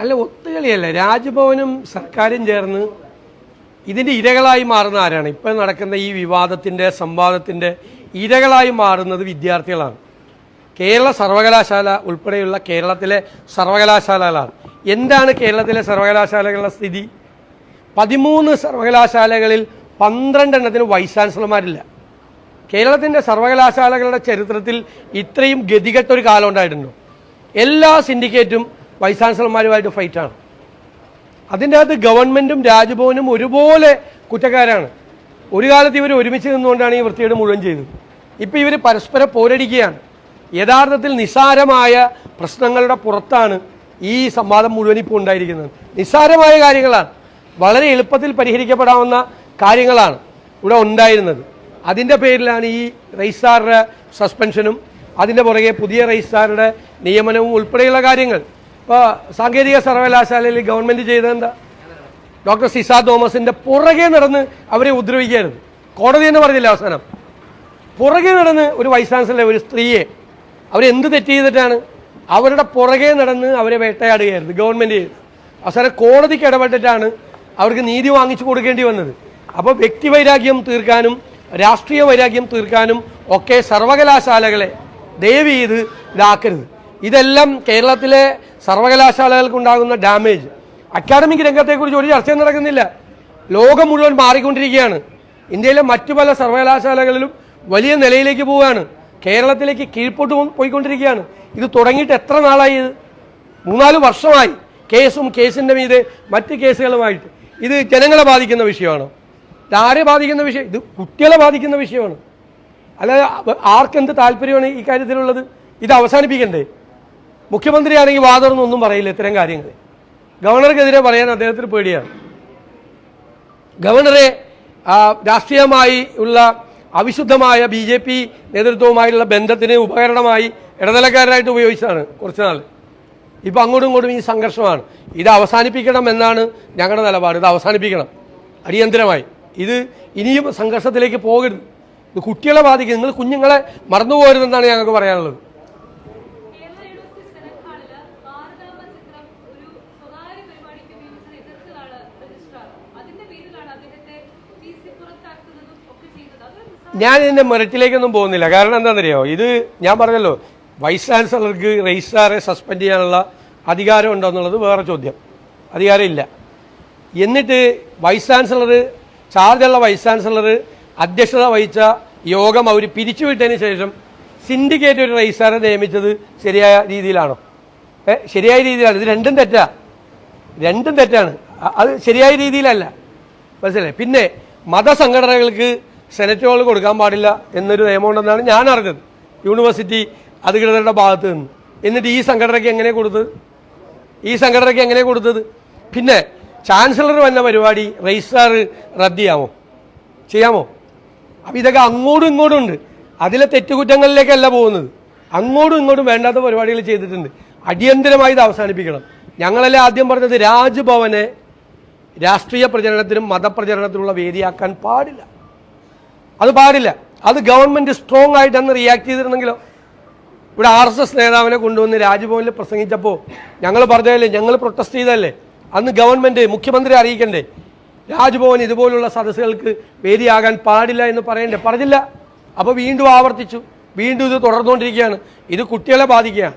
അല്ല ഒത്തുകളിയല്ല. രാജ്ഭവനും സർക്കാരും ചേർന്ന് ഇതിന്റെ ഇരകളായി മാറുന്ന ആരാണ്? ഇപ്പം നടക്കുന്ന ഈ വിവാദത്തിന്റെ സംവാദത്തിന്റെ ഇരകളായി മാറുന്നത് വിദ്യാർത്ഥികളാണ്. കേരള സർവകലാശാല ഉൾപ്പെടെയുള്ള കേരളത്തിലെ സർവകലാശാലകളാണ്. എന്താണ് കേരളത്തിലെ സർവകലാശാലകളുടെ സ്ഥിതി? പതിമൂന്ന് സർവകലാശാലകളിൽ പന്ത്രണ്ടെണ്ണത്തിന് വൈസ് ചാൻസലർമാരില്ല. കേരളത്തിന്റെ സർവകലാശാലകളുടെ ചരിത്രത്തിൽ ഇത്രയും ഗതികെട്ടൊരു കാലം ഉണ്ടായിട്ടുണ്ടോ? എല്ലാ സിൻഡിക്കേറ്റും വൈസ് ചാൻസലർമാരുമായിട്ട് ഫൈറ്റാണ് അതിന്റെ അകത്ത് ഗവൺമെന്റും രാജ്ഭവനും ഒരുപോലെ കുറ്റക്കാരാണ്. ഒരു കാലത്ത് ഇവർ ഒരുമിച്ച് നിന്നുകൊണ്ടാണ് ഈ വൃത്തികേട് മുഴുവൻ ചെയ്തത്. ഇപ്പോൾ ഇവർ പരസ്പരം പോരടിക്കുകയാണ്. യഥാർത്ഥത്തിൽ നിസ്സാരമായ പ്രശ്നങ്ങളുടെ പുറത്താണ് ഈ സംവാദം മുഴുവൻ ഇപ്പോൾ ഉണ്ടായിരിക്കുന്നത്. നിസ്സാരമായ കാര്യങ്ങളാണ്. വളരെ എളുപ്പത്തിൽ പരിഹരിക്കപ്പെടാവുന്ന കാര്യങ്ങളാണ് ഇവിടെ ഉണ്ടായിരുന്നത്. അതിന്റെ പേരിലാണ് ഈ രജിസ്ട്രാറുടെ സസ്പെൻഷനും അതിന്റെ പുറകെ പുതിയ രജിസ്ട്രാറുടെ നിയമനവും ഉൾപ്പെടെയുള്ള കാര്യങ്ങൾ. ഇപ്പോൾ സാങ്കേതിക സർവകലാശാലയിൽ ഗവൺമെന്റ് ചെയ്തതെന്താ? ഡോക്ടർ സിസ തോമസിന്റെ പുറകെ നടന്ന് അവരെ ഉദ്രവിക്കുകയായിരുന്നു കോടതി എന്ന് പറഞ്ഞില്ല അവസാനം? പുറകെ നടന്ന് ഒരു വൈസ് ചാൻസലറെ ഒരു സ്ത്രീയെ അവരെന്ത് തെറ്റ് ചെയ്തിട്ടാണ് അവരുടെ പുറകെ നടന്ന് അവരെ വേട്ടയാടുകയായിരുന്നു ഗവൺമെന്റ് ചെയ്ത്. അവസാനം കോടതിക്ക് ഇടപെട്ടിട്ടാണ് അവർക്ക് നീതി വാങ്ങിച്ചു കൊടുക്കേണ്ടി വന്നത്. അപ്പോൾ വ്യക്തി വൈരാഗ്യം തീർക്കാനും രാഷ്ട്രീയ വൈരാഗ്യം തീർക്കാനും ഒക്കെ സർവകലാശാലകളെ ദയവ് ചെയ്ത് ഇതാക്കരുത്. ഇതെല്ലാം കേരളത്തിലെ സർവകലാശാലകൾക്കുണ്ടാകുന്ന ഡാമേജ്. അക്കാഡമിക് രംഗത്തെക്കുറിച്ച് ഒരു ചർച്ചയും നടക്കുന്നില്ല. ലോകം മുഴുവൻ മാറിക്കൊണ്ടിരിക്കുകയാണ്. ഇന്ത്യയിലെ മറ്റു പല സർവകലാശാലകളിലും വലിയ നിലയിലേക്ക് പോവുകയാണ്. കേരളത്തിലേക്ക് കീഴ്പോട്ട് പോയിക്കൊണ്ടിരിക്കുകയാണ്. ഇത് തുടങ്ങിയിട്ട് എത്ര നാളായി ഇത്? മൂന്നാൽ വർഷമായി കേസും കേസിന്റെ മീതെ മറ്റ് കേസുകളുമായിട്ട്. ഇത് ജനങ്ങളെ ബാധിക്കുന്ന വിഷയമാണ്. ഇതാരെ ബാധിക്കുന്ന വിഷയം? ഇത് കുട്ടികളെ ബാധിക്കുന്ന വിഷയമാണ്. അല്ലാതെ ആർക്കെന്ത് താല്പര്യമാണ് ഈ കാര്യത്തിലുള്ളത്? ഇത് അവസാനിപ്പിക്കണ്ടേ? മുഖ്യമന്ത്രിയാണെങ്കിൽ ഒന്നും പറയില്ല ഇത്തരം കാര്യങ്ങൾ. ഗവർണർക്കെതിരെ പറയാൻ അദ്ദേഹത്തിന് പേടിയാണ്. ഗവർണറെ രാഷ്ട്രീയമായി ഉള്ള അവിശുദ്ധമായ ബി ജെ പി നേതൃത്വവുമായുള്ള ബന്ധത്തിന് ഉപകരണമായി ഇടനിലക്കാരനായിട്ട് ഉപയോഗിച്ചതാണ് കുറച്ച് നാൾ ഇപ്പം അങ്ങോട്ടും ഇങ്ങോട്ടും ഈ സംഘർഷമാണ്. ഇത് അവസാനിപ്പിക്കണം എന്നാണ് ഞങ്ങളുടെ നിലപാട്. ഇത് അവസാനിപ്പിക്കണം. അടിയന്തരമായി. ഇത് ഇനിയും സംഘർഷത്തിലേക്ക് പോകരുത്. ഇത് കുട്ടികളെ ബാധിക്കും. നിങ്ങൾ കുഞ്ഞുങ്ങളെ മറന്നുപോകരുതെന്നാണ് ഞങ്ങൾക്ക് പറയാനുള്ളത്. ഞാൻ ഇതിന്റെ മെറിറ്റിലേക്കൊന്നും പോകുന്നില്ല. കാരണം എന്താണെന്നറിയോ? ഇത് ഞാൻ പറഞ്ഞല്ലോ വൈസ് ചാൻസലർക്ക് രജിസ്ട്രാറെ സസ്പെൻഡ് ചെയ്യാനുള്ള അധികാരം ഉണ്ടോ എന്നുള്ളത് വേറെ ചോദ്യം. അധികാരമില്ല എന്നിട്ട് വൈസ് ചാൻസലർ ചാർജുള്ള വൈസ് ചാൻസലർ അധ്യക്ഷത വഹിച്ച യോഗം അവർ പിരിച്ചുവിട്ടതിന് ശേഷം സിൻഡിക്കേറ്റ് ഒരു രജിസ്ട്രാറെ നിയമിച്ചത് ശരിയായ രീതിയിലാണോ? ഏ ശരിയായ രീതിയിലാണ് ഇത് രണ്ടും തെറ്റാ. രണ്ടും തെറ്റാണ്. അത് ശരിയായ രീതിയിലല്ല. മനസ്സിലായി? പിന്നെ മതസംഘടനകൾക്ക് സെനറ്റ് ഹോൾ കൊടുക്കാൻ പാടില്ല എന്നൊരു നിയമമുണ്ടെന്നാണ് ഞാൻ അറിഞ്ഞത്. യൂണിവേഴ്സിറ്റി അധികൃതരുടെ ഭാഗത്ത് നിന്ന്. എന്നിട്ട് ഈ സംഘടനയ്ക്ക് എങ്ങനെ കൊടുത്തത് ഈ സംഘടനയ്ക്ക് എങ്ങനെ കൊടുത്തത്? പിന്നെ ചാൻസലർ വന്ന പരിപാടി രജിസ്ട്രാർ റദ്ദ് ചെയ്യാമോ ചെയ്യാമോ? അപ്പം ഇതൊക്കെ അങ്ങോട്ടും ഇങ്ങോട്ടും ഉണ്ട്. അതിലെ തെറ്റുകുറ്റങ്ങളിലേക്കല്ല പോകുന്നത്. അങ്ങോട്ടും ഇങ്ങോട്ടും വേണ്ടാത്ത പരിപാടികൾ ചെയ്തിട്ടുണ്ട്. അടിയന്തരമായി ഇത് അവസാനിപ്പിക്കണം. ഞങ്ങളല്ലേ ആദ്യം പറഞ്ഞത് രാജ്ഭവനെ രാഷ്ട്രീയ പ്രചരണത്തിനും മതപ്രചരണത്തിനുള്ള വേദിയാക്കാൻ പാടില്ല. അത് പാടില്ല. അത് ഗവൺമെന്റ് സ്ട്രോങ് ആയിട്ട് അന്ന് റിയാക്ട് ചെയ്തിരുന്നെങ്കിലോ? ഇവിടെ ആർ എസ് എസ് നേതാവിനെ കൊണ്ടുവന്ന് രാജ്ഭവനിൽ പ്രസംഗിച്ചപ്പോൾ ഞങ്ങൾ പറഞ്ഞതല്ലേ ഞങ്ങൾ പ്രൊട്ടസ്റ്റ് ചെയ്തല്ലേ അന്ന് ഗവൺമെന്റ് മുഖ്യമന്ത്രി അറിയിക്കണ്ടേ? രാജ്ഭവൻ ഇതുപോലുള്ള സദസ്സുകൾക്ക് വേദിയാകാൻ പാടില്ല എന്ന് പറയണ്ടേ? പറഞ്ഞില്ല. അപ്പോൾ വീണ്ടും ആവർത്തിച്ചു. വീണ്ടും ഇത് തുടർന്നുകൊണ്ടിരിക്കുകയാണ്. ഇത് കുട്ടികളെ ബാധിക്കുകയാണ്.